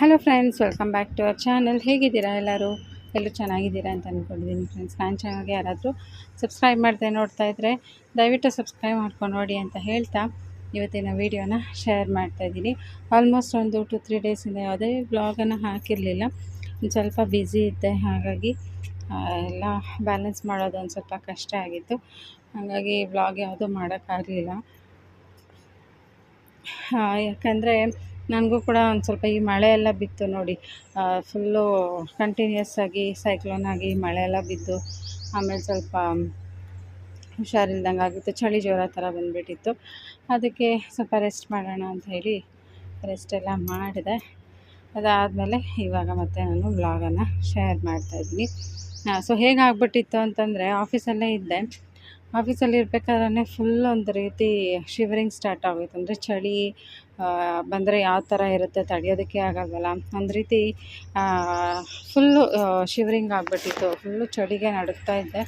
Hello friends welcome back to our channel ಹೇಗಿದ್ದೀರಾ ಎಲ್ಲರೂ? ಎಲ್ಲರೂ ಚೆನ್ನಾಗಿದ್ದೀರಾ ಅಂತ ಅಂದ್ಕೊಂಡಿದ್ದೀನಿ ಫ್ರೆಂಡ್ಸ್ ನನ್ನ ಚಾನಲ್ಗೆ ಯಾರಾದರೂ ಸಬ್ಸ್ಕ್ರೈಬ್ ಮಾಡದೆ ನೋಡ್ತಾ ಇದ್ದರೆ ದಯವಿಟ್ಟು ಸಬ್ಸ್ಕ್ರೈಬ್ ಮಾಡ್ಕೊಂಡು ನೋಡಿ ಅಂತ ಹೇಳ್ತಾ ಇವತ್ತಿನ ವೀಡಿಯೋನ ಶೇರ್ ಮಾಡ್ತಾ ಇದ್ದೀನಿ. ಆಲ್ಮೋಸ್ಟ್ ಒಂದು ಟು ತ್ರೀ ಡೇಸಿಂದ ಯಾವುದೇ ಬ್ಲಾಗನ್ನು ಹಾಕಿರಲಿಲ್ಲ. ಒಂದು ಸ್ವಲ್ಪ ಬ್ಯುಸಿ ಇದ್ದೆ, ಹಾಗಾಗಿ ಎಲ್ಲ ಬ್ಯಾಲೆನ್ಸ್ ಮಾಡೋದು ಒಂದು ಸ್ವಲ್ಪ ಕಷ್ಟ ಆಗಿತ್ತು. ಹಾಗಾಗಿ ಬ್ಲಾಗ್ ಯಾವುದೂ ಮಾಡೋಕ್ಕಾಗಲಿಲ್ಲ. ಯಾಕಂದರೆ ನನಗೂ ಕೂಡ ಒಂದು ಸ್ವಲ್ಪ ಈ ಮಳೆ ಎಲ್ಲ ಬಿತ್ತು ನೋಡಿ. ಫುಲ್ಲು ಕಂಟಿನ್ಯೂಸ್ ಆಗಿ ಸೈಕ್ಲೋನ್ ಆಗಿ ಮಳೆ ಎಲ್ಲ ಬಿದ್ದು, ಆಮೇಲೆ ಸ್ವಲ್ಪ ಹುಷಾರಿಲ್ದಂಗೆ ಆಗಿತ್ತು. ಚಳಿ ಜ್ವರ ಥರ ಬಂದುಬಿಟ್ಟಿತ್ತು. ಅದಕ್ಕೆ ಸ್ವಲ್ಪ ರೆಸ್ಟ್ ಮಾಡೋಣ ಅಂತ ಹೇಳಿ ರೆಸ್ಟ್ ಎಲ್ಲ ಮಾಡಿದೆ. ಅದಾದಮೇಲೆ ಇವಾಗ ಮತ್ತೆ ನಾನು ವ್ಲಾಗನ್ನು ಶೇರ್ ಮಾಡ್ತಾಯಿದ್ದೀನಿ ಸೊ ಹೇಗಾಗ್ಬಿಟ್ಟಿತ್ತು ಅಂತಂದರೆ ಆಫೀಸಲ್ಲೇ ಇದ್ದೆ. ಆಫೀಸಲ್ಲಿ ಇರಬೇಕಾದ್ರೆ ಫುಲ್ ಒಂದು ರೀತಿ ಶಿವರಿಂಗ್ ಸ್ಟಾರ್ಟ್ ಆಗೋಯ್ತು. ಅಂದರೆ ಚಳಿ ಬಂದರೆ ಯಾವ ಥರ ಇರುತ್ತೆ ತಡೆಯೋದಕ್ಕೆ ಆಗೋಲ್ವಲ್ಲ? ಒಂದು ರೀತಿ ಫುಲ್ಲು ಶಿವರಿಂಗ್ ಆಗಿಬಿಟ್ಟಿತ್ತು. ಫುಲ್ಲು ಚಳಿಗೆ ನಡುಗ್ತಾ ಇದ್ದೆ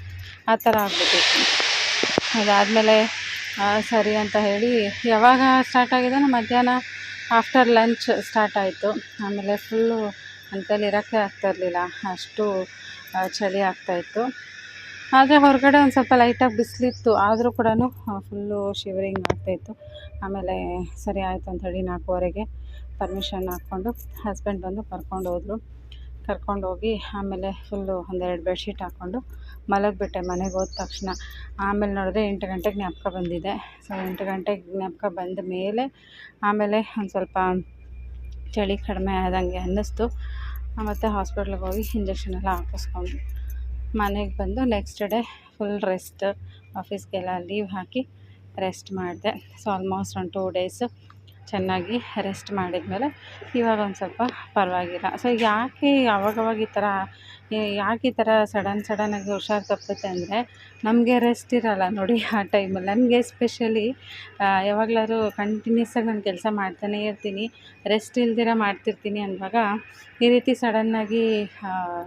ಆ ಥರ ಆಗಿಬಿಟ್ಟಿತ್ತು. ಅದಾದಮೇಲೆ ಸರಿ ಅಂತ ಹೇಳಿ, ಯಾವಾಗ ಸ್ಟಾರ್ಟ್ ಆಗಿದೆ ಮಧ್ಯಾಹ್ನ ಆಫ್ಟರ್ ಲಂಚ್ ಸ್ಟಾರ್ಟ್ ಆಯಿತು. ಆಮೇಲೆ ಫುಲ್ಲು ಅಂತಲ್ಲಿ ಇರೋಕ್ಕೆ ಆಗ್ತಾ ಇರಲಿಲ್ಲ. ಅಷ್ಟು ಚಳಿ ಆಗ್ತಾಯಿತ್ತು ಆದರೆ ಹೊರಗಡೆ ಒಂದು ಸ್ವಲ್ಪ ಲೈಟಾಗಿ ಬಿಸಿಲಿತ್ತು, ಆದರೂ ಕೂಡ ಫುಲ್ಲು ಶಿವರಿಂಗ್ ಆಗ್ತಾಯಿತ್ತು. ಆಮೇಲೆ ಸರಿ ಆಯಿತು ಅಂತ ಹೇಳಿ ನಾಲ್ಕೂವರೆಗೆ ಪರ್ಮಿಷನ್ ಹಾಕ್ಕೊಂಡು ಹಸ್ಬೆಂಡ್ ಬಂದು ಕರ್ಕೊಂಡು ಹೋದರು. ಕರ್ಕೊಂಡು ಹೋಗಿ ಆಮೇಲೆ ಫುಲ್ಲು ಒಂದೆರಡು ಬೆಡ್ಶೀಟ್ ಹಾಕ್ಕೊಂಡು ಮಲಗಿಬಿಟ್ಟೆ ಮನೆಗೆ ಹೋದ ತಕ್ಷಣ. ಆಮೇಲೆ ನೋಡಿದ್ರೆ ಎಂಟು ಗಂಟೆಗೆ ಜ್ಞಾಪಕ ಬಂದಿದೆ. ಸೊ ಎಂಟು ಗಂಟೆಗೆ ಜ್ಞಾಪಕ ಬಂದ ಮೇಲೆ ಆಮೇಲೆ ಒಂದು ಸ್ವಲ್ಪ ಚಳಿ ಕಡಿಮೆ ಆದಂಗೆ ಅನ್ನಿಸ್ತು. ಮತ್ತು ಹಾಸ್ಪಿಟ್ಲಿಗೆ ಹೋಗಿ ಇಂಜೆಕ್ಷನ್ ಎಲ್ಲ ಹಾಕಿಸ್ಕೊಂಡು ಮನೆಗೆ ಬಂದು ನೆಕ್ಸ್ಟ್ ಡೇ ಫುಲ್ ರೆಸ್ಟ್ ಆಫೀಸ್ಗೆಲ್ಲ ಲೀವ್ ಹಾಕಿ ರೆಸ್ಟ್ ಮಾಡಿದೆ. ಸೊ ಆಲ್ಮೋಸ್ಟ್ ಒಂದು ಟೂ ಡೇಸು ಚೆನ್ನಾಗಿ ರೆಸ್ಟ್ ಮಾಡಿದ್ಮೇಲೆ ಇವಾಗ ಒಂದು ಸ್ವಲ್ಪ ಪರವಾಗಿಲ್ಲ. ಸೊ ಯಾಕೆ ಅವಾಗವಾಗ ಈ ಥರ ಯಾಕೆ ಈ ಥರ ಸಡನ್ ಸಡನ್ನಾಗಿ ಹುಷಾರು ತಪ್ಪುತ್ತೆ ಅಂದರೆ ನಮಗೆ ರೆಸ್ಟ್ ಇರೋಲ್ಲ ನೋಡಿ ಆ ಟೈಮಲ್ಲಿ ನನಗೆ ಎಸ್ಪೆಷಲಿ ಯಾವಾಗಲಾದ್ರು ಕಂಟಿನ್ಯೂಸ್ ಆಗಿ ನಾನು ಕೆಲಸ ಮಾಡ್ತಾನೇ ಇರ್ತೀನಿ ರೆಸ್ಟ್ ಇಲ್ದಿರ ಮಾಡ್ತಿರ್ತೀನಿ ಅಂದಾಗ ಈ ರೀತಿ ಸಡನ್ನಾಗಿ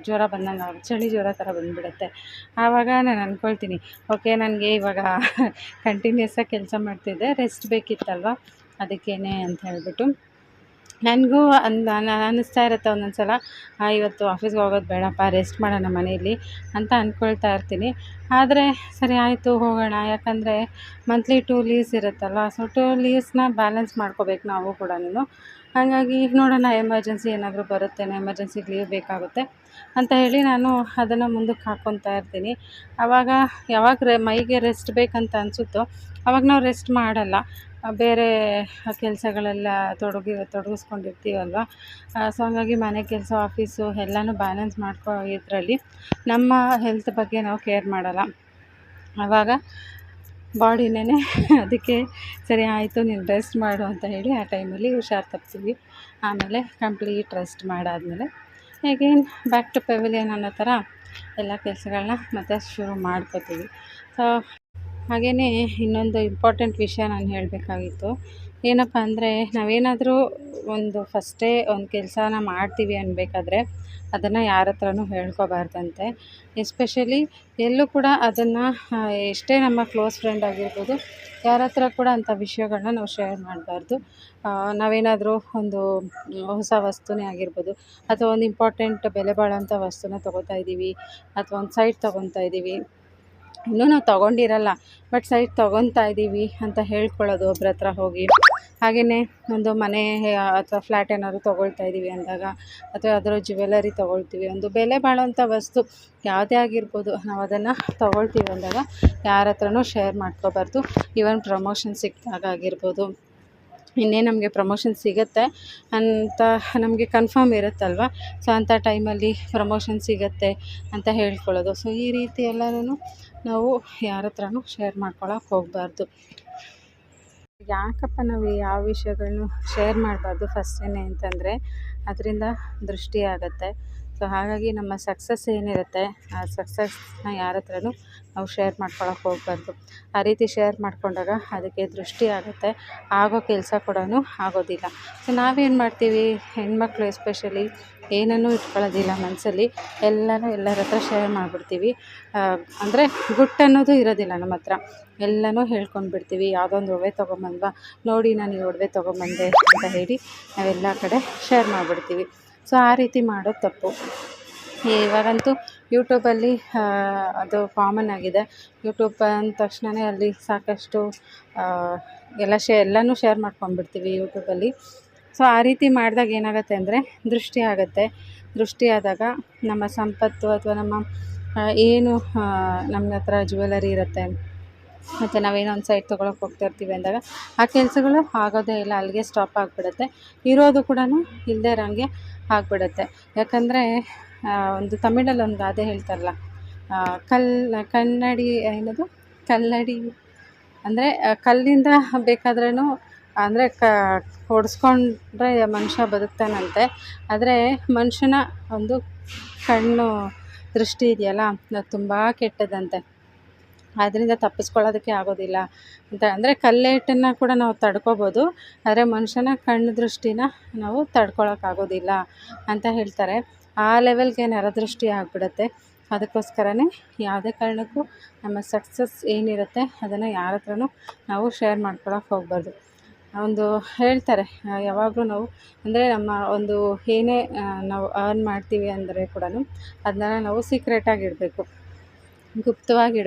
ಜ್ವರ ಬಂದಂಗೆ ಚಳಿ ಜ್ವರ ಥರ ಬಂದುಬಿಡುತ್ತೆ. ಆವಾಗ ನಾನು ಅಂದ್ಕೊಳ್ತೀನಿ ಓಕೆ ನನಗೆ ಇವಾಗ ಕಂಟಿನ್ಯೂಸ್ ಆಗಿ ಕೆಲಸ ಮಾಡ್ತಿದ್ದೆ ರೆಸ್ಟ್ ಬೇಕಿತ್ತಲ್ವ? ಅದಕ್ಕೇನೆ ಅಂತ ಹೇಳ್ಬಿಟ್ಟು. ನನಗೂ ಅಂದ ಅನ್ನಿಸ್ತಾ ಇರುತ್ತೆ ಒಂದೊಂದು ಸಲ ಇವತ್ತು ಆಫೀಸ್ಗೆ ಹೋಗೋದು ಬೇಡಪ್ಪ, ರೆಸ್ಟ್ ಮಾಡೋಣ ಮನೆಯಲ್ಲಿ ಅಂತ ಅಂದ್ಕೊಳ್ತಾ ಇರ್ತೀನಿ. ಆದರೆ ಸರಿ ಆಯಿತು, ಹೋಗೋಣ. ಯಾಕಂದರೆ ಮಂತ್ಲಿ ಟೂ ಲೀವ್ಸ್ ಇರುತ್ತಲ್ವ ಸೊ ಟೂ ಲೀವ್ಸ್ನ ಬ್ಯಾಲೆನ್ಸ್ ಮಾಡ್ಕೋಬೇಕು ನಾವು ಕೂಡ ಹಾಗಾಗಿ ನೋಡೋಣ ಎಮರ್ಜೆನ್ಸಿ ಏನಾದರೂ ಬರುತ್ತೆ ಎಮರ್ಜೆನ್ಸಿಗೆ ಲೀವ್ ಬೇಕಾಗುತ್ತೆ ಅಂತ ಹೇಳಿ ನಾನು ಅದನ್ನು ಮುಂದಕ್ಕೆ ಹಾಕ್ಕೊತಾ ಇರ್ತೀನಿ. ಆವಾಗ ಯಾವಾಗ ರೆ ಮೈಗೆ ರೆಸ್ಟ್ ಬೇಕಂತ ಅನಿಸುತ್ತೋ, ಅವಾಗ ನಾವು ರೆಸ್ಟ್ ಮಾಡಲ್ಲ. ಬೇರೆ ಕೆಲಸಗಳೆಲ್ಲ ತೊಡಗಿ ತೊಡಗಿಸ್ಕೊಂಡಿರ್ತೀವಲ್ವ? ಸೊ ಹಾಗಾಗಿ ಮನೆ ಕೆಲಸ ಆಫೀಸು ಎಲ್ಲನೂ ಬ್ಯಾಲೆನ್ಸ್ ಮಾಡ್ಕೊ ಇದರಲ್ಲಿ ನಮ್ಮ ಹೆಲ್ತ್ ಬಗ್ಗೆ ನಾವು ಕೇರ್ ಮಾಡಲ್ಲ. ಆವಾಗ ಬಾಡಿನೇ ಅದಕ್ಕೆ ಸರಿ ಆಯಿತು ನೀನು ರೆಸ್ಟ್ ಮಾಡು ಅಂತ ಹೇಳಿ ಆ ಟೈಮಲ್ಲಿ ಹುಷಾರು ತಪ್ಪಿಸ್ತೀವಿ ಆಮೇಲೆ ಕಂಪ್ಲೀಟ್ ರೆಸ್ಟ್ ಮಾಡಾದಮೇಲೆ ಹೇಗೇನು ಬ್ಯಾಕ್ ಟು ಪೆವಿಲಿಯನ್ ಅನ್ನೋ ಥರ ಎಲ್ಲ ಕೆಲಸಗಳನ್ನ ಮತ್ತೆ ಶುರು ಮಾಡ್ಕೋತೀವಿ. ಸೊ ಹಾಗೆಯೇ ಇನ್ನೊಂದು ಇಂಪಾರ್ಟೆಂಟ್ ವಿಷಯ ನಾನು ಹೇಳಬೇಕಾಗಿತ್ತು. ಏನಪ್ಪ ಅಂದರೆ ನಾವೇನಾದರೂ ಒಂದು ಫಸ್ಟೇ ಒಂದು ಕೆಲಸನ ಮಾಡ್ತೀವಿ ಅನ್ಬೇಕಾದ್ರೆ ಅದನ್ನು ಯಾರ ಹತ್ರನೂ ಹೇಳ್ಕೋಬಾರ್ದಂತೆ. ಎಸ್ಪೆಷಲಿ ಎಲ್ಲೂ ಕೂಡ ಅದನ್ನು ಎಷ್ಟೇ ನಮ್ಮ ಕ್ಲೋಸ್ ಫ್ರೆಂಡ್ ಆಗಿರ್ಬೋದು ಯಾರ ಹತ್ರ ಕೂಡ ಅಂಥ ವಿಷಯಗಳನ್ನ ನಾವು ಶೇರ್ ಮಾಡಬಾರ್ದು. ನಾವೇನಾದರೂ ಒಂದು ಹೊಸ ವಸ್ತುನೇ ಆಗಿರ್ಬೋದು ಅಥವಾ ಒಂದು ಇಂಪಾರ್ಟೆಂಟ್ ಬೆಲೆ ಬಾಳೋಂಥ ವಸ್ತುನ ತೊಗೋತಾ ಇದ್ದೀವಿ ಅಥವಾ ಒಂದು ಸೈಟ್ ತೊಗೊತಾ ಇದ್ದೀವಿ ಇನ್ನೂ ನಾವು ತೊಗೊಂಡಿರಲ್ಲ ಬಟ್ ಸೈಟ್ ತೊಗೊತಾ ಇದ್ದೀವಿ ಅಂತ ಹೇಳ್ಕೊಳ್ಳೋದು ಒಬ್ರ ಹತ್ರ ಹೋಗಿ. ಹಾಗೆಯೇ ಒಂದು ಮನೆ, ಅಥವಾ ಫ್ಲ್ಯಾಟ್ ಏನಾದ್ರು ತೊಗೊಳ್ತಾ ಇದ್ದೀವಿ ಅಂದಾಗ, ಅಥವಾ ಅದರ ಜ್ಯುವೆಲರಿ ತೊಗೊಳ್ತೀವಿ. ಒಂದು ಬೆಲೆ ಬಾಳೋಂಥ ವಸ್ತು ಯಾವುದೇ ಆಗಿರ್ಬೋದು, ನಾವು ಅದನ್ನು ತೊಗೊಳ್ತೀವಿ ಅಂದಾಗ, ಯಾರ ಹತ್ರನೂ ಶೇರ್ ಮಾಡ್ಕೋಬಾರ್ದು. ಈವನ್ ಪ್ರಮೋಷನ್ ಸಿಕ್ಕಿದಾಗ ಆಗಿರ್ಬೋದು. ಇನ್ನೇ ನಮಗೆ ಪ್ರಮೋಷನ್ ಸಿಗುತ್ತೆ ಅಂತ ನಮಗೆ ಕನ್ಫರ್ಮ್ ಇರುತ್ತಲ್ವ? ಸೊ ಅಂಥ ಟೈಮಲ್ಲಿ ಪ್ರಮೋಷನ್ ಸಿಗುತ್ತೆ ಅಂತ ಹೇಳ್ಕೊಳ್ಳೋದು. ಸೊ ಈ ರೀತಿ ಎಲ್ಲನೂ ನಾವು ಯಾರ ಹತ್ರನೂ ಶೇರ್ ಮಾಡ್ಕೊಳಕ್ಕೆ ಹೋಗಬಾರ್ದು. ಯಾಕಪ್ಪ ನಾವು ಯಾವ ವಿಷಯಗಳನ್ನು ಶೇರ್ ಮಾಡಬಾರ್ದು ಫಸ್ಟೇನೆ ಅಂತಂದರೆ ಅದರಿಂದ ದೃಷ್ಟಿ ಆಗುತ್ತೆ. ಸೊ ಹಾಗಾಗಿ ನಮ್ಮ ಸಕ್ಸಸ್ ಏನಿರುತ್ತೆ, ಆ ಸಕ್ಸಸ್ನ ಯಾರ ಹತ್ರನೂ ನಾವು ಶೇರ್ ಮಾಡ್ಕೊಳಕ್ಕೆ ಹೋಗಬಾರ್ದು. ಆ ರೀತಿ ಶೇರ್ ಮಾಡಿಕೊಂಡಾಗ ಅದಕ್ಕೆ ದೃಷ್ಟಿ ಆಗುತ್ತೆ. ಆಗೋ ಕೆಲಸ ಕೂಡ ಆಗೋದಿಲ್ಲ. ಸೊ ನಾವೇನು ಮಾಡ್ತೀವಿ? ಹೆಣ್ಮಕ್ಳು ಎಸ್ಪೆಷಲಿ ಏನನ್ನೂ ಇಟ್ಕೊಳ್ಳೋದಿಲ್ಲ ಮನಸ್ಸಲ್ಲಿ ಎಲ್ಲನೂ ಎಲ್ಲರ ಹತ್ರ ಶೇರ್ ಮಾಡಿಬಿಡ್ತೀವಿ. ಅಂದರೆ ಗುಟ್ಟು ಅನ್ನೋದು ಇರೋದಿಲ್ಲ ನಮ್ಮ ಹತ್ರ. ಎಲ್ಲನೂ ಹೇಳ್ಕೊಂಡು ಬಿಡ್ತೀವಿ. ಯಾವುದೋ ಒಂದು ಒಡವೆ ತೊಗೊಂಬಂದ್ವಾ? ನೋಡಿ ನಾನು ಈ ಒಡವೆ ತೊಗೊಂಬಂದೆ ಅಂತ ಹೇಳಿ ನಾವೆಲ್ಲ ಕಡೆ ಶೇರ್ ಮಾಡಿಬಿಡ್ತೀವಿ. ಸೊ ಆ ರೀತಿ ಮಾಡೋದು ತಪ್ಪು. ಇವಾಗಂತೂ ಯೂಟ್ಯೂಬಲ್ಲಿ ಅದು ಕಾಮನ್ ಆಗಿದೆ. ಯೂಟ್ಯೂಬ್ ಅಂದ ತಕ್ಷಣವೇ ಅಲ್ಲಿ ಸಾಕಷ್ಟು ಎಲ್ಲ ಶೇ, ಎಲ್ಲನೂ ಶೇರ್ ಮಾಡ್ಕೊಂಡ್ಬಿಡ್ತೀವಿ ಯೂಟ್ಯೂಬಲ್ಲಿ. ಸೊ ಆ ರೀತಿ ಮಾಡಿದಾಗ ಏನಾಗುತ್ತೆ ಅಂದರೆ ದೃಷ್ಟಿ ಆಗುತ್ತೆ. ದೃಷ್ಟಿ ಆದಾಗ ನಮ್ಮ ಸಂಪತ್ತು ಅಥವಾ ನಮ್ಮ ಏನು ನಮ್ಮ ಹತ್ರ ಜ್ಯುವೆಲರಿ ಇರುತ್ತೆ, ಮತ್ತು ನಾವೇನೋ ಒಂದು ಸೈಟ್ ತೊಗೊಳಕ್ಕೆ ಹೋಗ್ತಾ ಇರ್ತೀವಿ ಅಂದಾಗ ಆ ಕೆಲಸಗಳು ಆಗೋದೇ ಇಲ್ಲ, ಅಲ್ಲಿಗೆ ಸ್ಟಾಪ್ ಆಗಿಬಿಡುತ್ತೆ. ಇರೋದು ಕೂಡ ಇಲ್ಲದೇ ಇರೋಂಗೆ ಆಗಿಬಿಡುತ್ತೆ. ಯಾಕಂದರೆ ಒಂದು ತಮಿಳಲ್ಲಿ ಒಂದು ಗಾದೆ ಹೇಳ್ತಾರಲ್ಲ ಕಲ್, ಕನ್ನಡಿ, ಏನದು? ಕಲ್ಲಡಿ. ಅಂದರೆ ಕಲ್ಲಿಂದ ಬೇಕಾದ್ರೂ ಅಂದರೆ, ಕ ಹೊಡೆಸ್ಕೊಂಡ್ರೆ ಮನುಷ್ಯ ಬದುಕ್ತಾನಂತೆ. ಆದರೆ, ಮನುಷ್ಯನ ಒಂದು ಕಣ್ಣು ದೃಷ್ಟಿ ಇದೆಯಲ್ಲ, ಅದು ತುಂಬ ಕೆಟ್ಟದಂತೆ. ಅದರಿಂದ ತಪ್ಪಿಸ್ಕೊಳ್ಳೋದಕ್ಕೆ ಆಗೋದಿಲ್ಲ ಅಂತ. ಅಂದರೆ, ಕಲ್ಲೇಟನ್ನು ಕೂಡ ನಾವು ತಡ್ಕೊಬೋದು, ಆದರೆ ಮನುಷ್ಯನ ಕಣ್ಣು ದೃಷ್ಟಿನ ನಾವು ತಡ್ಕೊಳಕ್ಕಾಗೋದಿಲ್ಲ ಅಂತ ಹೇಳ್ತಾರೆ. ಆ ಲೆವೆಲ್ಗೆ ನರದೃಷ್ಟಿ ಆಗಿಬಿಡುತ್ತೆ. ಅದಕ್ಕೋಸ್ಕರನೇ ಯಾವುದೇ ಕಾರಣಕ್ಕೂ ನಮ್ಮ ಸಕ್ಸಸ್ ಏನಿರುತ್ತೆ ಅದನ್ನು ಯಾರ ಹತ್ರನೂ ನಾವು ಶೇರ್ ಮಾಡ್ಕೊಳಕ್ಕೆ ಹೋಗಬಾರ್ದು. ಒಂದು ಹೇಳ್ತಾರೆ ಯಾವಾಗಲೂ ನಾವು, ಅಂದರೆ ನಮ್ಮ ಒಂದು ಏನೇ ನಾವು ಅರ್ನ್ ಮಾಡ್ತೀವಿ ಅಂದರೆ ಕೂಡ ಅದನ್ನ ನಾವು ಸೀಕ್ರೆಟಾಗಿ ಇಡಬೇಕು. ಗುಪ್ತವಾಗಿ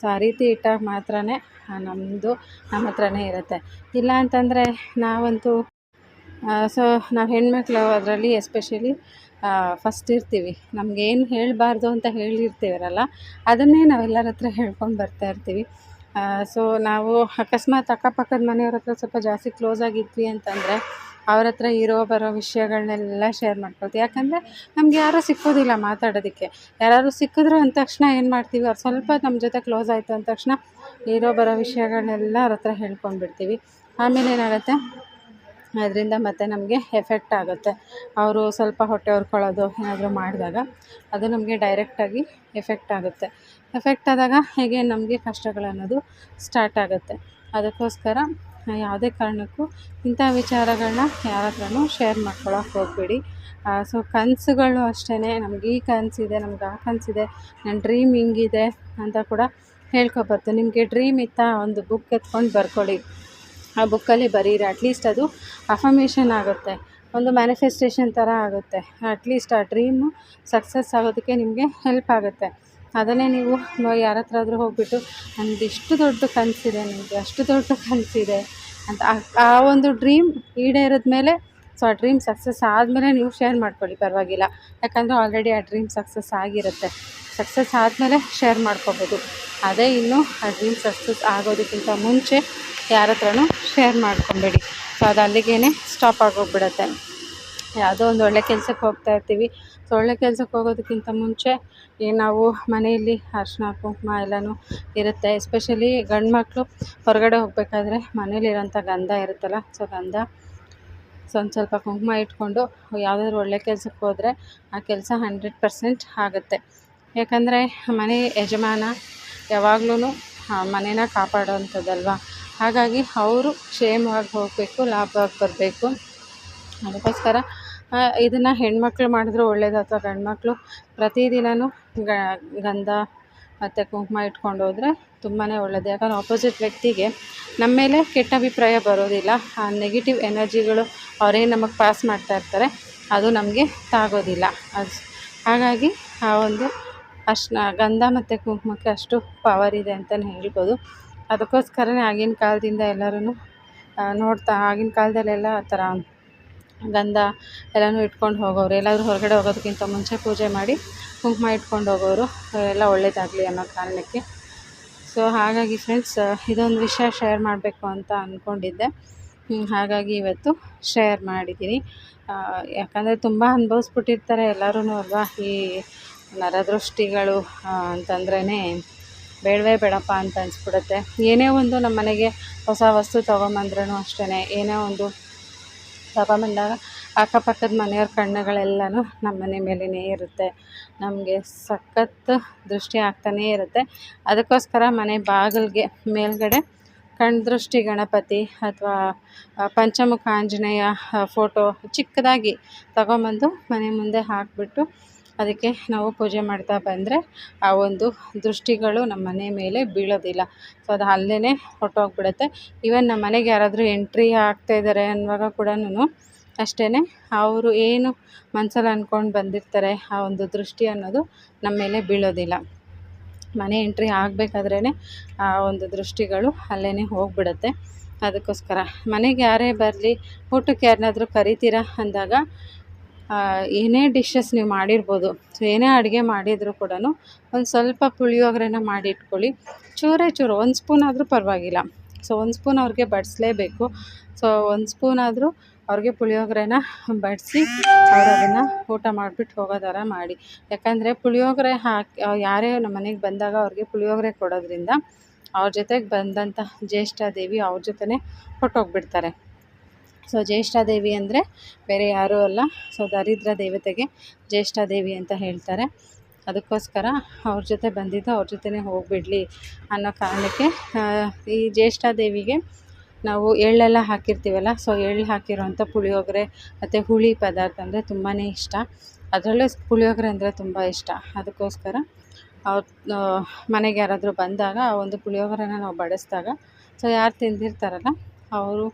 ಸೊ ಆ ರೀತಿ ಇಟ್ಟಾಗ ಮಾತ್ರ ನಮ್ಮದು ನಮ್ಮ ಹತ್ರನೇ ಇರುತ್ತೆ. ಇಲ್ಲ ಅಂತಂದರೆ ನಾವಂತೂ ಸೊ ನಾವು ಹೆಣ್ಮಕ್ಳು ಅದರಲ್ಲಿ ಎಸ್ಪೆಷಲಿ ಫಸ್ಟ್ ಇರ್ತೀವಿ. ನಮಗೇನು ಹೇಳಬಾರ್ದು ಅಂತ ಹೇಳಿರ್ತೀವಿರಲ್ಲ, ಅದನ್ನೇ ನಾವೆಲ್ಲರ ಹತ್ರ ಹೇಳ್ಕೊಂಡು ಬರ್ತಾ ಇರ್ತೀವಿ. ಸೊ ನಾವು ಅಕಸ್ಮಾತ್ ಅಕ್ಕಪಕ್ಕದ ಮನೆಯವ್ರ ಹತ್ರ ಸ್ವಲ್ಪ ಜಾಸ್ತಿ ಕ್ಲೋಸ್ ಆಗಿದ್ವಿ ಅಂತಂದರೆ ಅವ್ರ ಹತ್ರ ಇರೋ ಬರೋ ವಿಷಯಗಳನ್ನೆಲ್ಲ ಶೇರ್ ಮಾಡ್ಕೊಳ್ತೀವಿ. ಯಾಕಂದರೆ ನಮ್ಗೆ ಯಾರೂ ಸಿಕ್ಕೋದಿಲ್ಲ ಮಾತಾಡೋದಕ್ಕೆ. ಯಾರಾದ್ರೂ ಸಿಕ್ಕಿದ್ರು ಅಂದ ತಕ್ಷಣ ಏನು ಮಾಡ್ತೀವಿ? ಅವ್ರು ಸ್ವಲ್ಪ ನಮ್ಮ ಜೊತೆ ಕ್ಲೋಸ್ ಆಯಿತು ಅಂದ ತಕ್ಷಣ ಇರೋ ಬರೋ ವಿಷಯಗಳನ್ನೆಲ್ಲ ಅವ್ರ ಹತ್ರ ಹೇಳ್ಕೊಂಡ್ಬಿಡ್ತೀವಿ. ಆಮೇಲೆ ಏನಾಗುತ್ತೆ? ಅದರಿಂದ ಮತ್ತೆ ನಮಗೆ ಎಫೆಕ್ಟ್ ಆಗುತ್ತೆ. ಅವರು ಸ್ವಲ್ಪ ಹೊಟ್ಟೆ ಹೊರ್ಕೊಳ್ಳೋದು ಏನಾದರೂ ಮಾಡಿದಾಗ ಅದು ನಮಗೆ ಡೈರೆಕ್ಟಾಗಿ ಎಫೆಕ್ಟ್ ಆಗುತ್ತೆ. ಎಫೆಕ್ಟ್ ಆದಾಗ ಹೇಗೆ ನಮಗೆ ಕಷ್ಟಗಳನ್ನೋದು ಸ್ಟಾರ್ಟ್ ಆಗುತ್ತೆ. ಅದಕ್ಕೋಸ್ಕರ ಯಾವುದೇ ಕಾರಣಕ್ಕೂ ಇಂಥ ವಿಚಾರಗಳನ್ನ ಯಾರ ಹತ್ರನೂ ಶೇರ್ ಮಾಡ್ಕೊಳ್ಳೋಕೆ ಹೋಗಬೇಡಿ ಸೊ ಕನಸುಗಳು ಅಷ್ಟೇ ನಮ್ಗೆ ಈ ಕನಸಿದೆ, ನಮ್ಗೆ ಆ ಕನಸಿದೆ ನನ್ನ ಡ್ರೀಮ್ ಹಿಂಗಿದೆ ಅಂತ ಕೂಡ ಹೇಳ್ಕೊಬಾರ್ದು. ನಿಮಗೆ ಡ್ರೀಮ್ ಇತ್ತ? ಒಂದು ಬುಕ್ ಎತ್ಕೊಂಡು ಬರ್ಕೊಳ್ಳಿ. ಆ ಬುಕ್ಕಲ್ಲಿ ಬರೀರಿ. ಅಟ್ಲೀಸ್ಟ್ ಅದು ಅಫಮೇಷನ್ ಆಗುತ್ತೆ. ಒಂದು ಮ್ಯಾನಿಫೆಸ್ಟೇಷನ್ ಥರ ಆಗುತ್ತೆ. ಅಟ್ಲೀಸ್ಟ್ ಆ ಡ್ರೀಮು ಸಕ್ಸಸ್ ಆಗೋದಕ್ಕೆ ನಿಮಗೆ ಹೆಲ್ಪ್ ಆಗುತ್ತೆ. ಅದನ್ನೇ ನೀವು ಯಾರ ಹತ್ರ ಆದರೂ ಹೋಗ್ಬಿಟ್ಟು ನನ್ನದು ಇಷ್ಟು ದೊಡ್ಡ ಕನಸಿದೆ ನನಗೆ ಅಷ್ಟು ದೊಡ್ಡ ಕನಸಿದೆ ಅಂತ ಆ ಒಂದು ಡ್ರೀಮ್ ಈಡೇರಿದ ಮೇಲೆ ಸೊ ಆ ಡ್ರೀಮ್ ಸಕ್ಸಸ್ ಆದಮೇಲೆ ನೀವು ಶೇರ್ ಮಾಡ್ಕೊಳ್ಳಿ. ಪರವಾಗಿಲ್ಲ. ಯಾಕಂದರೆ ಆಲ್ರೆಡಿ ಆ ಡ್ರೀಮ್ ಸಕ್ಸಸ್ ಆಗಿರುತ್ತೆ. ಸಕ್ಸಸ್ ಆದಮೇಲೆ ಶೇರ್ ಮಾಡ್ಕೋಬೋದು. ಅದೇ ಇನ್ನೂ ಆ ಡ್ರೀಮ್ ಸಕ್ಸಸ್ ಆಗೋದಕ್ಕಿಂತ ಮುಂಚೆ ಯಾರ ಹತ್ರನೂ ಶೇರ್ ಮಾಡ್ಕೊಬೇಡಿ. ಸೊ ಅದು ಅಲ್ಲಿಗೇ ಸ್ಟಾಪ್ ಆಗೋಗ್ಬಿಡತ್ತೆ. ಯಾವುದೋ ಒಂದು ಒಳ್ಳೆ ಕೆಲಸಕ್ಕೆ ಹೋಗ್ತಾ ಇರ್ತೀವಿ. ಸೊ ಒಳ್ಳೆ ಕೆಲಸಕ್ಕೆ ಹೋಗೋದಕ್ಕಿಂತ ಮುಂಚೆ ನಾವು ಮನೆಯಲ್ಲಿ ಅರ್ಶಿನ, ಕುಂಕುಮ ಎಲ್ಲನೂ ಇರುತ್ತೆ. ಎಸ್ಪೆಷಲಿ ಗಂಡು ಮಕ್ಕಳು ಹೊರಗಡೆ ಹೋಗಬೇಕಾದ್ರೆ ಮನೇಲಿರೋಂಥ ಗಂಧ ಇರುತ್ತಲ್ಲ ಸೊ ಗಂಧ. ಸೊ ಒಂದು ಸ್ವಲ್ಪ ಕುಂಕುಮ ಇಟ್ಕೊಂಡು ಯಾವುದಾದ್ರು ಒಳ್ಳೆ ಕೆಲಸಕ್ಕೆ ಹೋದರೆ ಆ ಕೆಲಸ ಹಂಡ್ರೆಡ್ ಪರ್ಸೆಂಟ್ ಆಗುತ್ತೆ. ಯಾಕಂದರೆ ಮನೆ ಯಜಮಾನ ಯಾವಾಗ್ಲೂ ಮನೇನ ಕಾಪಾಡೋವಂಥದ್ದಲ್ವ ಹಾಗಾಗಿ ಅವರು ಕ್ಷೇಮವಾಗಿ ಹೋಗಬೇಕು, ಲಾಭವಾಗಿ ಬರಬೇಕು. ಅದಕ್ಕೋಸ್ಕರ ಇದನ್ನು ಹೆಣ್ಮಕ್ಳು ಮಾಡಿದ್ರು ಒಳ್ಳೇದು ಅಥವಾ ಗಂಡ್ಮಕ್ಳು ಪ್ರತಿದಿನವೂ ಗಂಧ ಮತ್ತು ಕುಂಕುಮ ಇಟ್ಕೊಂಡು ಹೋದರೆ ತುಂಬಾ ಒಳ್ಳೆಯದು ಯಾಕಂದ್ರೆ ಆಪೋಸಿಟ್ ವ್ಯಕ್ತಿಗೆ ನಮ್ಮ ಮೇಲೆ ಕೆಟ್ಟ ಅಭಿಪ್ರಾಯ ಬರೋದಿಲ್ಲ. ಆ ನೆಗೆಟಿವ್ ಎನರ್ಜಿಗಳು ಅವರೇ ನಮಗೆ ಪಾಸ್ ಮಾಡ್ತಾ ಇರ್ತಾರೆ. ಅದು ನಮಗೆ ತಾಗೋದಿಲ್ಲ. ಅದು, ಹಾಗಾಗಿ ಆ ಒಂದು ಅಷ್ಟು, ಗಂಧ ಮತ್ತು ಕುಂಕುಮಕ್ಕೆ ಅಷ್ಟು ಪವರ್ ಇದೆ ಅಂತಲೇ ಹೇಳ್ಬೋದು. ಅದಕ್ಕೋಸ್ಕರನೇ ಆಗಿನ ಕಾಲದಿಂದ ಎಲ್ಲರೂ ನೋಡ್ತಾ, ಆಗಿನ ಕಾಲದಲ್ಲೆಲ್ಲ ಆ ಥರ ಗಂಧ ಎಲ್ಲನೂ ಇಟ್ಕೊಂಡು ಹೋಗೋರು ಎಲ್ಲಾದರೂ ಹೊರಗಡೆ ಹೋಗೋದಕ್ಕಿಂತ ಮುಂಚೆ ಪೂಜೆ ಮಾಡಿ ಕುಂಕುಮ ಇಟ್ಕೊಂಡು ಹೋಗೋರು ಎಲ್ಲ ಒಳ್ಳೇದಾಗಲಿ ಅನ್ನೋ ಕಾರಣಕ್ಕೆ. ಸೊ ಹಾಗಾಗಿ ಫ್ರೆಂಡ್ಸ್ ಇದೊಂದು ವಿಷಯ ಶೇರ್ ಮಾಡಬೇಕು ಅಂತ ಅಂದ್ಕೊಂಡಿದ್ದೆ ಹಾಗಾಗಿ ಇವತ್ತು ಶೇರ್ ಮಾಡಿದ್ದೀನಿ. ಯಾಕಂದರೆ ತುಂಬ ಅನುಭವಿಸ್ಬಿಟ್ಟಿರ್ತಾರೆ ಎಲ್ಲರೂ ಅಲ್ವಾ? ಈ ನರದೃಷ್ಟಿಗಳು ಅಂತಂದ್ರೇ ಬೇಡವೇ ಬೇಡಪ್ಪ ಅಂತ ಅನಿಸ್ಬಿಡುತ್ತೆ. ಏನೇ ಒಂದು ನಮ್ಮ ಮನೆಗೆ ಹೊಸ ವಸ್ತು ತೊಗೊಂಬಂದ್ರೂ ಅಷ್ಟೇ ಏನೇ ಒಂದು ತಗೊಂಬಂದಾಗ ಅಕ್ಕಪಕ್ಕದ ಮನೆಯವ್ರ ಕಣ್ಣುಗಳೆಲ್ಲನೂ ನಮ್ಮ ಮನೆ ಮೇಲೆಯೇ ಇರುತ್ತೆ. ನಮಗೆ ಸಖತ್ ದೃಷ್ಟಿ ಆಗ್ತಾನೇ ಇರುತ್ತೆ. ಅದಕ್ಕೋಸ್ಕರ ಮನೆ ಬಾಗಿಲ್ಗೆ ಮೇಲುಗಡೆ ಕಣ್ದೃಷ್ಟಿ ಗಣಪತಿ ಅಥವಾ ಪಂಚಮುಖ ಆಂಜನೇಯ ಫೋಟೋ ಚಿಕ್ಕದಾಗಿ ತಗೊಂಬಂದು ಮನೆ ಮುಂದೆ ಹಾಕಿಬಿಟ್ಟು ಅದಕ್ಕೆ ನಾವು ಪೂಜೆ ಮಾಡ್ತಾ ಬಂದರೆ ಆ ಒಂದು ದೃಷ್ಟಿಗಳು ನಮ್ಮ ಮನೆ ಮೇಲೆ ಬೀಳೋದಿಲ್ಲ. ಸೊ ಅದು ಅಲ್ಲೇ ಹೊರ್ಟೋಗ್ಬಿಡುತ್ತೆ. ಈವನ್ ನಮ್ಮ ಮನೆಗೆ ಯಾರಾದರೂ ಎಂಟ್ರಿ ಆಗ್ತಾಯಿದ್ದಾರೆ ಅನ್ನುವಾಗ ಕೂಡ ಅಷ್ಟೇ ಅವರು ಏನು ಮನಸ್ಸಲ್ಲಿ ಅಂದ್ಕೊಂಡು ಬಂದಿರ್ತಾರೆ ಆ ಒಂದು ದೃಷ್ಟಿ ಅನ್ನೋದು ನಮ್ಮ ಮೇಲೆ ಬೀಳೋದಿಲ್ಲ. ಮನೆ ಎಂಟ್ರಿ ಆಗಬೇಕಾದ್ರೇ ಆ ಒಂದು ದೃಷ್ಟಿಗಳು ಅಲ್ಲೇ ಹೋಗ್ಬಿಡುತ್ತೆ. ಅದಕ್ಕೋಸ್ಕರ ಮನೆಗೆ ಯಾರೇ ಬರಲಿ ಊಟಕ್ಕೆ ಯಾರನ್ನಾದರೂ ಕರಿತೀರಾ ಅಂದಾಗ ಏನೇ ಡಿಶಸ್ ನೀವು ಮಾಡಿರ್ಬೋದು ಸೊ ಏನೇ ಅಡುಗೆ ಮಾಡಿದರೂ ಕೂಡ ಒಂದು ಸ್ವಲ್ಪ ಪುಳಿಯೋಗರೆನ ಮಾಡಿ ಇಟ್ಕೊಳ್ಳಿ ಚೂರೇ ಚೂರು, ಒಂದು ಸ್ಪೂನ್ ಆದರೂ ಪರವಾಗಿಲ್ಲ. ಸೊ ಒಂದು ಸ್ಪೂನ್ ಅವ್ರಿಗೆ ಬಡಿಸ್ಲೇಬೇಕು. ಸೊ ಒಂದು ಸ್ಪೂನ್ ಆದರೂ ಅವ್ರಿಗೆ ಪುಳಿಯೋಗರೆನ ಬಡಿಸಿ ಅವ್ರು ಅದನ್ನು ಊಟ ಮಾಡಿಬಿಟ್ಟು ಹೋಗೋ ಥರ ಮಾಡಿ. ಯಾಕಂದರೆ ಪುಳಿಯೋಗರೆ ಹಾಕಿ, ಯಾರೇ ನಮ್ಮ ಮನೆಗೆ ಬಂದಾಗ ಅವ್ರಿಗೆ ಪುಳಿಯೋಗರೆ ಕೊಡೋದ್ರಿಂದ ಅವ್ರ ಜೊತೆಗೆ ಬಂದಂಥ ಜ್ಯೇಷ್ಠ ದೇವಿ ಅವ್ರ ಜೊತೆನೇ ಹೊರ್ಟೋಗ್ಬಿಡ್ತಾರೆ. ಸೊ ಜ್ಯೇಷ್ಠಾದೇವಿ ಅಂದರೆ ಬೇರೆ ಯಾರೂ ಅಲ್ಲ. ಸೊ ದರಿದ್ರ ದೇವತೆಗೆ ಜ್ಯೇಷ್ಠಾದೇವಿ ಅಂತ ಹೇಳ್ತಾರೆ. ಅದಕ್ಕೋಸ್ಕರ ಅವ್ರ ಜೊತೆ ಬಂದಿದ್ದು ಅವ್ರ ಜೊತೆನೇ ಹೋಗಿಬಿಡ್ಲಿ ಅನ್ನೋ ಕಾರಣಕ್ಕೆ ಈ ಜ್ಯೇಷ್ಠಾದೇವಿಗೆ ನಾವು ಎಳ್ಳೆಲ್ಲ ಹಾಕಿರ್ತೀವಲ್ಲ, ಸೊ ಎಳ್ಳು ಹಾಕಿರೋಂಥ ಪುಳಿಯೋಗರೆ ಮತ್ತು ಹುಳಿ ಪದಾರ್ಥ ಅಂದರೆ ತುಂಬಾ ಇಷ್ಟ. ಅದರಲ್ಲೂ ಪುಳಿಯೋಗರೆ ಅಂದರೆ ತುಂಬ ಇಷ್ಟ. ಅದಕ್ಕೋಸ್ಕರ ಅವ್ರ ಮನೆಗೆ ಯಾರಾದರೂ ಬಂದಾಗ ಆ ಒಂದು ಪುಳಿಯೋಗರೆನ ನಾವು ಬಡಿಸ್ದಾಗ, ಸೊ ಯಾರು ತಿಂದಿರ್ತಾರಲ್ಲ, ಅವರು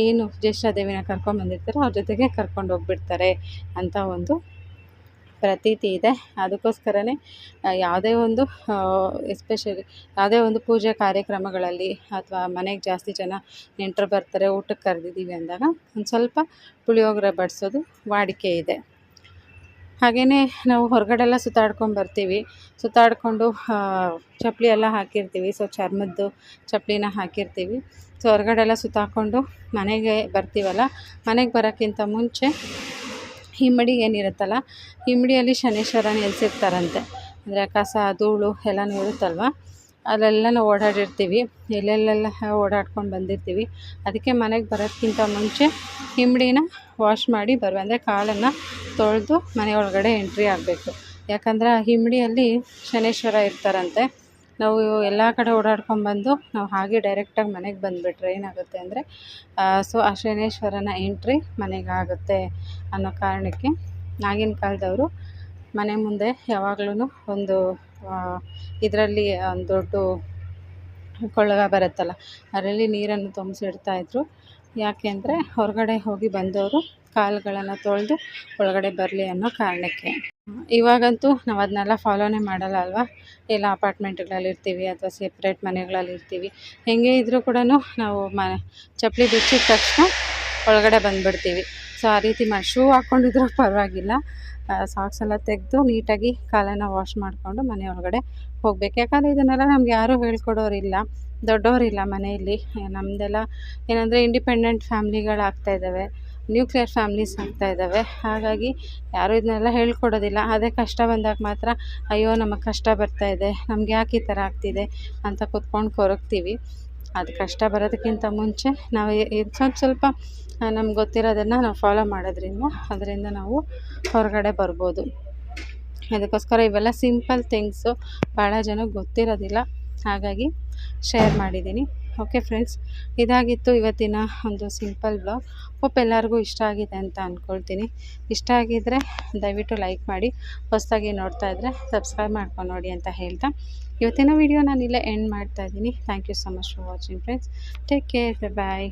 ಏನು ಜ್ಯೇಷ್ಠದೇವಿನ ಕರ್ಕೊಂಬಂದಿರ್ತಾರೆ ಅವ್ರ ಜೊತೆಗೆ ಕರ್ಕೊಂಡು ಹೋಗ್ಬಿಡ್ತಾರೆ ಅಂತ ಒಂದು ಪ್ರತೀತಿ ಇದೆ. ಅದಕ್ಕೋಸ್ಕರನೇ ಯಾವುದೇ ಒಂದು ಎಸ್ಪೆಷಲಿ ಯಾವುದೇ ಒಂದು ಪೂಜೆ ಕಾರ್ಯಕ್ರಮಗಳಲ್ಲಿ ಅಥವಾ ಮನೆಗೆ ಜಾಸ್ತಿ ಜನ ನೆಂಟರು ಬರ್ತಾರೆ ಊಟಕ್ಕೆ ಕರೆದಿದ್ದೀವಿ ಅಂದಾಗ ಒಂದು ಸ್ವಲ್ಪ ಪುಳಿಯೋಗರೆ ಬಡಿಸೋದು ವಾಡಿಕೆ ಇದೆ. ಹಾಗೆಯೇ ನಾವು ಹೊರಗಡೆ ಎಲ್ಲ ಸುತ್ತಾಡ್ಕೊಂಡು ಬರ್ತೀವಿ. ಸುತ್ತಾಡಿಕೊಂಡು ಚಪ್ಪಲಿ ಎಲ್ಲ ಹಾಕಿರ್ತೀವಿ. ಸೊ ಚರ್ಮದ್ದು ಚಪ್ಪಲಿನ ಹಾಕಿರ್ತೀವಿ. ಸೊ ಹೊರಗಡೆ ಎಲ್ಲ ಸುತ್ತಾಕೊಂಡು ಮನೆಗೆ ಬರ್ತೀವಲ್ಲ? ಮನೆಗೆ ಬರೋಕ್ಕಿಂತ ಮುಂಚೆ ಹಿಮ್ಮಡಿ ಏನಿರುತ್ತಲ್ಲ, ಹಿಮ್ಮಡಿಯಲ್ಲಿ ಶನೇಶ್ವರ ನೆಲೆಸಿರ್ತಾರಂತೆ ಅಂದರೆ ಕಸ, ಧೂಳು ಎಲ್ಲನೂ ಇರುತ್ತಲ್ವ ಅಲ್ಲೆಲ್ಲ ನಾವು ಓಡಾಡಿರ್ತೀವಿ, ಎಲ್ಲೆಲ್ಲೆಲ್ಲ ಓಡಾಡ್ಕೊಂಡು ಬಂದಿರ್ತೀವಿ. ಅದಕ್ಕೆ ಮನೆಗೆ ಬರೋದ್ಕಿಂತ ಮುಂಚೆ ಹಿಂಬಡಿನ ವಾಶ್ ಮಾಡಿ ಬರುವ, ಅಂದರೆ ಕಾಲನ್ನು ತೊಳೆದು ಮನೆ ಒಳಗಡೆ ಎಂಟ್ರಿ ಆಗಬೇಕು. ಯಾಕಂದರೆ ಆ ಹಿಂಬಡಿಯಲ್ಲಿ ಶನೇಶ್ವರ ಇರ್ತಾರಂತೆ. ನಾವು ಎಲ್ಲ ಕಡೆ ಓಡಾಡ್ಕೊಂಡು ಬಂದು ನಾವು ಹಾಗೆ ಡೈರೆಕ್ಟಾಗಿ ಮನೆಗೆ ಬಂದುಬಿಟ್ರೆ ಏನಾಗುತ್ತೆ ಅಂದರೆ ಸೊ ಆ ಶನೇಶ್ವರನ ಎಂಟ್ರಿ ಮನೆಗೆ ಆಗುತ್ತೆ ಅನ್ನೋ ಕಾರಣಕ್ಕೆ ಆಗಿನ ಕಾಲದವರು ಮನೆ ಮುಂದೆ ಯಾವಾಗ್ಲೂ ಒಂದು ಇದರಲ್ಲಿ ಒಂದು ದೊಡ್ಡ ಕೊಳವೆ ಬರುತ್ತಲ್ಲ, ಅದರಲ್ಲಿ ನೀರನ್ನು ತುಂಬಿಸಿಡ್ತಾಯಿದ್ರು ಯಾಕೆ ಅಂದರೆ ಹೊರಗಡೆ ಹೋಗಿ ಬಂದವರು ಕಾಲುಗಳನ್ನು ತೊಳೆದು ಒಳಗಡೆ ಬರಲಿ ಅನ್ನೋ ಕಾರಣಕ್ಕೆ. ಇವಾಗಂತೂ ನಾವು ಅದನ್ನೆಲ್ಲ ಫಾಲೋನೇ ಮಾಡಲ್ಲ ಅಲ್ವಾ? ಎಲ್ಲ ಅಪಾರ್ಟ್ಮೆಂಟ್ಗಳಲ್ಲಿ ಇರ್ತೀವಿ ಅಥವಾ ಸೆಪ್ರೇಟ್ ಮನೆಗಳಲ್ಲಿ ಇರ್ತೀವಿ. ಹೆಂಗೆ ಇದ್ದರೂ ಕೂಡ ನಾವು ಮ, ಚಪ್ಪಲಿ ಬಿಚ್ಚಿದ ತಕ್ಷಣ ಒಳಗಡೆ ಬಂದುಬಿಡ್ತೀವಿ. ಸೊ ಆ ರೀತಿ ಮಾಡಿ ಶೂ ಹಾಕ್ಕೊಂಡಿದ್ರೂ ಪರವಾಗಿಲ್ಲ. ಸಾಕ್ಸ್ ಎಲ್ಲ ತೆಗೆದು ನೀಟಾಗಿ ಕಾಲನ್ನು ವಾಶ್ ಮಾಡಿಕೊಂಡು ಮನೆ ಒಳಗಡೆ ಹೋಗ್ಬೇಕು. ಯಾಕಂದರೆ ಇದನ್ನೆಲ್ಲ ನಮ್ಗೆ ಯಾರೂ ಹೇಳ್ಕೊಡೋರಿಲ್ಲ, ದೊಡ್ಡವರಿಲ್ಲ ಮನೆಯಲ್ಲಿ. ನಮ್ಮದೆಲ್ಲ ಏನಂದರೆ ಇಂಡಿಪೆಂಡೆಂಟ್ ಫ್ಯಾಮ್ಲಿಗಳಾಗ್ತಾಯಿದ್ದಾವೆ ನ್ಯೂಕ್ಲಿಯರ್ ಫ್ಯಾಮ್ಲೀಸ್ ಆಗ್ತಾ ಇದ್ದಾವೆ. ಹಾಗಾಗಿ ಯಾರೂ ಇದನ್ನೆಲ್ಲ ಹೇಳ್ಕೊಡೋದಿಲ್ಲ. ಅದೇ ಕಷ್ಟ ಬಂದಾಗ ಮಾತ್ರ, ಅಯ್ಯೋ, ನಮಗೆ ಕಷ್ಟ ಬರ್ತಾ ಇದೆ. ನಮ್ಗೆ ಯಾಕೆ ಈ ಥರ ಆಗ್ತಿದೆ? ಅಂತ ಕೂತ್ಕೊಂಡು ಕೊರಗ್ತೀವಿ. ಅದು ಕಷ್ಟ ಬರೋದಕ್ಕಿಂತ ಮುಂಚೆ ನಾವು ಇದು ಸ್ವಲ್ಪ ಸ್ವಲ್ಪ ನಮ್ಗೆ ಗೊತ್ತಿರೋದನ್ನು ನಾವು ಫಾಲೋ ಮಾಡೋದ್ರಿಂದ ಅದರಿಂದ ನಾವು ಹೊರಗಡೆ ಬರ್ಬೋದು. ಅದಕ್ಕೋಸ್ಕರ ಇವೆಲ್ಲ ಸಿಂಪಲ್ ಥಿಂಗ್ಸು ಭಾಳ ಜನಕ್ಕೆ ಗೊತ್ತಿರೋದಿಲ್ಲ. ಹಾಗಾಗಿ ಶೇರ್ ಮಾಡಿದ್ದೀನಿ. ಓಕೆ ಫ್ರೆಂಡ್ಸ್ ಇದಾಗಿತ್ತು ಇವತ್ತಿನ ಒಂದು ಸಿಂಪಲ್ ಬ್ಲಾಗ್ ಹೋಪ್ ಎಲ್ಲರಿಗೂ ಇಷ್ಟ ಆಗಿದೆ ಅಂತ ಅಂದ್ಕೊಳ್ತೀನಿ ಇಷ್ಟ ಆಗಿದ್ದರೆ ದಯವಿಟ್ಟು ಲೈಕ್ ಮಾಡಿ, ಹೊಸದಾಗಿ ನೋಡ್ತಾ ಇದ್ದರೆ ಸಬ್ಸ್ಕ್ರೈಬ್ ಮಾಡ್ಕೊಂಡು ನೋಡಿ ಅಂತ ಹೇಳ್ತಾ. ಇವತ್ತಿನ ವೀಡಿಯೋ ನಾನು ಇಲ್ಲೇ ಎಂಡ್ ಮಾಡ್ತಾ ಇದ್ದೀನಿ. Thank you so much for watching friends take care bye